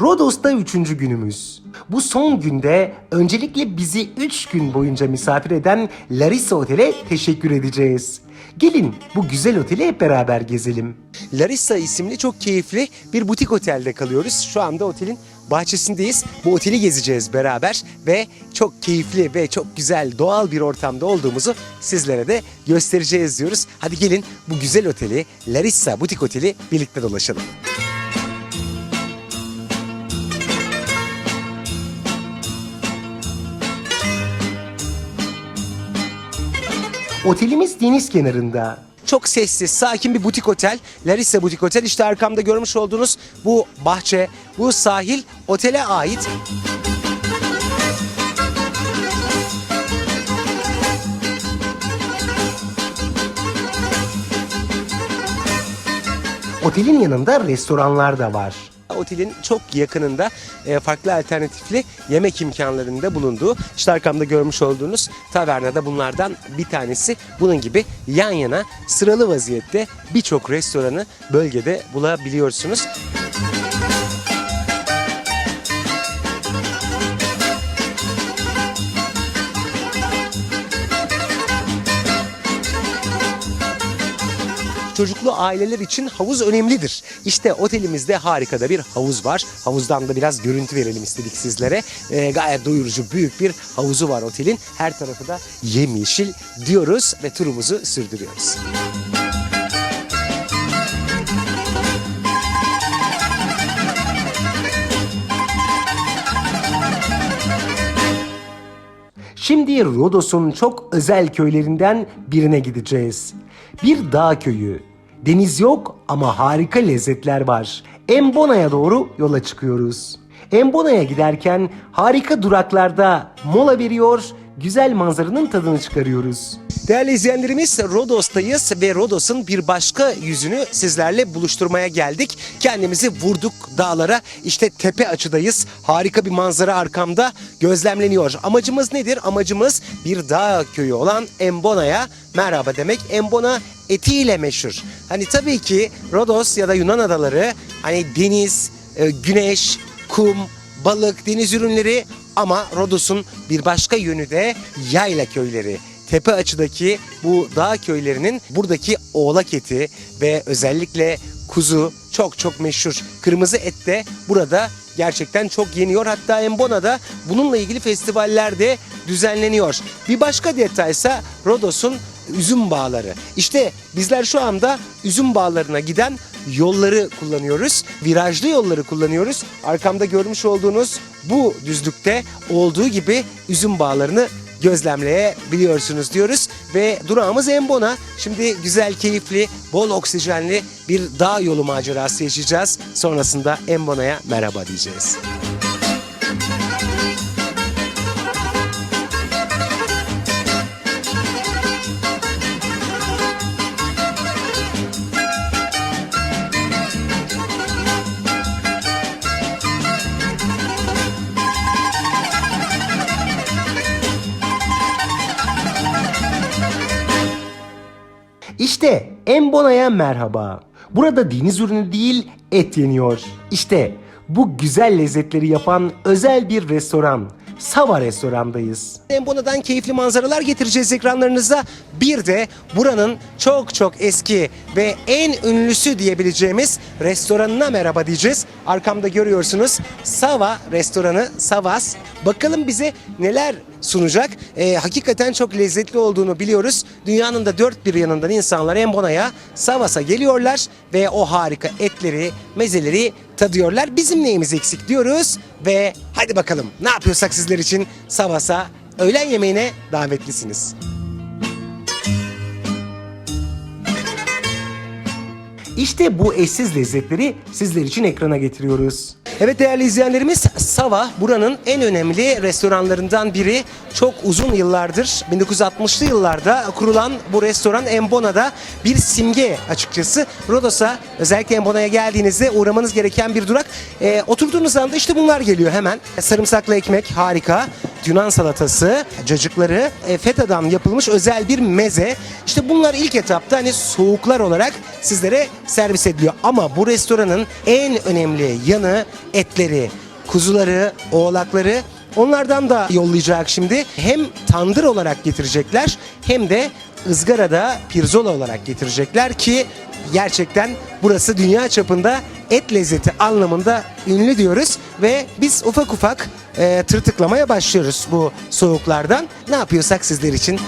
Rodos'ta üçüncü günümüz. Bu son günde öncelikle bizi 3 gün boyunca misafir eden Larissa Otel'e teşekkür edeceğiz. Gelin bu güzel oteli hep beraber gezelim. Larissa isimli çok keyifli bir butik otelde kalıyoruz. Şu anda otelin bahçesindeyiz. Bu oteli gezeceğiz beraber ve çok keyifli ve çok güzel doğal bir ortamda olduğumuzu sizlere de göstereceğiz diyoruz. Hadi gelin bu güzel oteli Larissa Butik Oteli birlikte dolaşalım. Otelimiz deniz kenarında. Çok sessiz, sakin bir butik otel. Larissa Butik Otel. İşte arkamda görmüş olduğunuz bu bahçe, bu sahil otele ait. Otelin yanında restoranlar da var. Otelin çok yakınında e, farklı alternatifli yemek imkanlarında bulunduğu işte arkamda görmüş olduğunuz tavernada bunlardan bir tanesi. Bunun gibi yan yana sıralı vaziyette birçok restoranı bölgede bulabiliyorsunuz. Çocuklu aileler için havuz önemlidir. İşte otelimizde harika da bir havuz var. Havuzdan da biraz görüntü verelim istedik sizlere. Ee, gayet doyurucu büyük bir havuzu var otelin. Her tarafı da yemyeşil diyoruz ve turumuzu sürdürüyoruz. Şimdi Rodos'un çok özel köylerinden birine gideceğiz. Bir dağ köyü. Deniz yok ama harika lezzetler var. Embona'ya doğru yola çıkıyoruz. Embona'ya giderken harika duraklarda mola veriyor, güzel manzaranın tadını çıkarıyoruz. Değerli izleyenlerimiz Rodos'tayız ve Rodos'un bir başka yüzünü sizlerle buluşturmaya geldik. Kendimizi vurduk dağlara. İşte tepe açıdayız. Harika bir manzara arkamda gözlemleniyor. Amacımız nedir? Amacımız bir dağ köyü olan Embona'ya merhaba demek. Embona etiyle meşhur. Hani tabii ki Rodos ya da Yunan adaları hani deniz, e, güneş, kum, balık, deniz ürünleri ama Rodos'un bir başka yönü de yayla köyleri. Tepe açıdaki bu dağ köylerinin buradaki oğlak eti ve özellikle kuzu çok çok meşhur. Kırmızı et de burada gerçekten çok yeniyor. Hatta Embona'da bununla ilgili festivaller de düzenleniyor. Bir başka detaysa Rodos'un üzüm bağları. İşte bizler şu anda üzüm bağlarına giden yolları kullanıyoruz. Virajlı yolları kullanıyoruz. Arkamda görmüş olduğunuz bu düzlükte olduğu gibi üzüm bağlarını gözlemleyebiliyorsunuz diyoruz. Ve durağımız Embona. Şimdi güzel, keyifli, bol oksijenli bir dağ yolu macerası yaşayacağız. Sonrasında Embona'ya merhaba diyeceğiz. İşte Embona'ya merhaba. Burada deniz ürünü değil et yeniyor. İşte bu güzel lezzetleri yapan özel bir restoran. Sava restorandayız. Embona'dan keyifli manzaralar getireceğiz ekranlarınıza. Bir de buranın çok çok eski ve en ünlüsü diyebileceğimiz restoranına merhaba diyeceğiz. Arkamda görüyorsunuz Sava restoranı Savas. Bakalım bize neler sunacak. Ee, hakikaten çok lezzetli olduğunu biliyoruz. Dünyanın da dört bir yanından insanlar Embona'ya, Savas'a geliyorlar ve o harika etleri, mezeleri tadıyorlar. Bizim neyimiz eksik diyoruz ve hadi bakalım ne yapıyorsak sizler için Savas'a öğlen yemeğine davetlisiniz. İşte bu eşsiz lezzetleri sizler için ekrana getiriyoruz. Evet değerli izleyenlerimiz Sava buranın en önemli restoranlarından biri. Çok uzun yıllardır 1960'lı yıllarda kurulan bu restoran Embona'da bir simge açıkçası. Rodos'a özellikle Embona'ya geldiğinizde uğramanız gereken bir durak. Ee, oturduğunuz anda işte bunlar geliyor hemen. Sarımsaklı ekmek harika. Yunan salatası, cacıkları, e, fetadan yapılmış özel bir meze. İşte bunlar ilk etapta hani soğuklar olarak sizlere servis ediliyor. Ama bu restoranın en önemli yanı etleri, kuzuları, oğlakları Onlardan da yollayacak şimdi. Hem tandır olarak getirecekler hem de ızgarada pirzola olarak getirecekler ki gerçekten burası dünya çapında et lezzeti anlamında ünlü diyoruz ve biz ufak ufak e, tırtıklamaya başlıyoruz bu soğuklardan. Ne yapıyorsak sizler için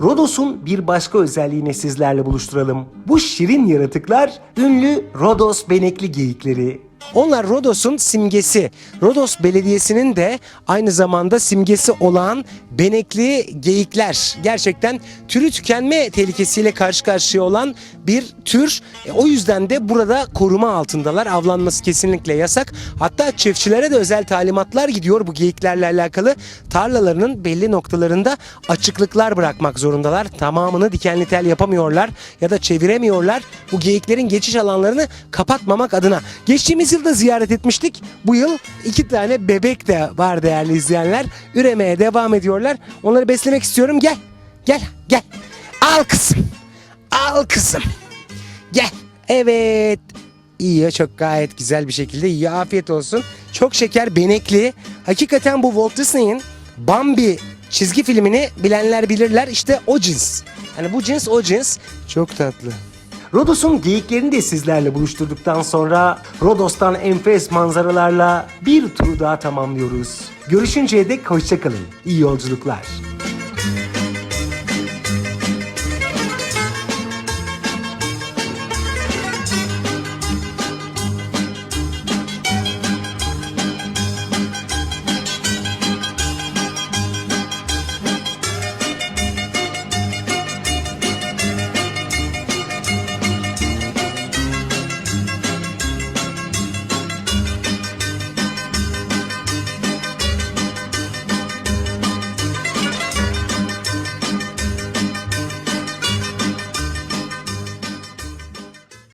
Rodos'un bir başka özelliğini sizlerle buluşturalım. Bu şirin yaratıklar ünlü Rodos benekli geyikleri. Onlar Rodos'un simgesi. Rodos Belediyesi'nin de aynı zamanda simgesi olan benekli geyikler. Gerçekten türü tükenme tehlikesiyle karşı karşıya olan bir tür. E, o yüzden de burada koruma altındalar. Avlanması kesinlikle yasak. Hatta çiftçilere de özel talimatlar gidiyor bu geyiklerle alakalı. Tarlalarının belli noktalarında açıklıklar bırakmak zorundalar. Tamamını dikenli tel yapamıyorlar ya da çeviremiyorlar. Bu geyiklerin geçiş alanlarını kapatmamak adına. Geçtiğimiz yılda ziyaret etmiştik. Bu yıl iki tane bebek de var değerli izleyenler. Üremeye devam ediyorlar. Onları beslemek istiyorum. Gel. Gel. Gel. Al kızım. Al kızım. Gel. Evet. Yiyor çok gayet güzel bir şekilde yiyor. Afiyet olsun. Çok şeker, benekli. Hakikaten bu Walt Disney'in Bambi çizgi filmini bilenler bilirler. İşte o cins. Hani bu cins o cins. Çok tatlı. Rodos'un geyiklerini de sizlerle buluşturduktan sonra Rodos'tan enfes manzaralarla bir turu daha tamamlıyoruz. Görüşünceye dek hoşçakalın. İyi yolculuklar.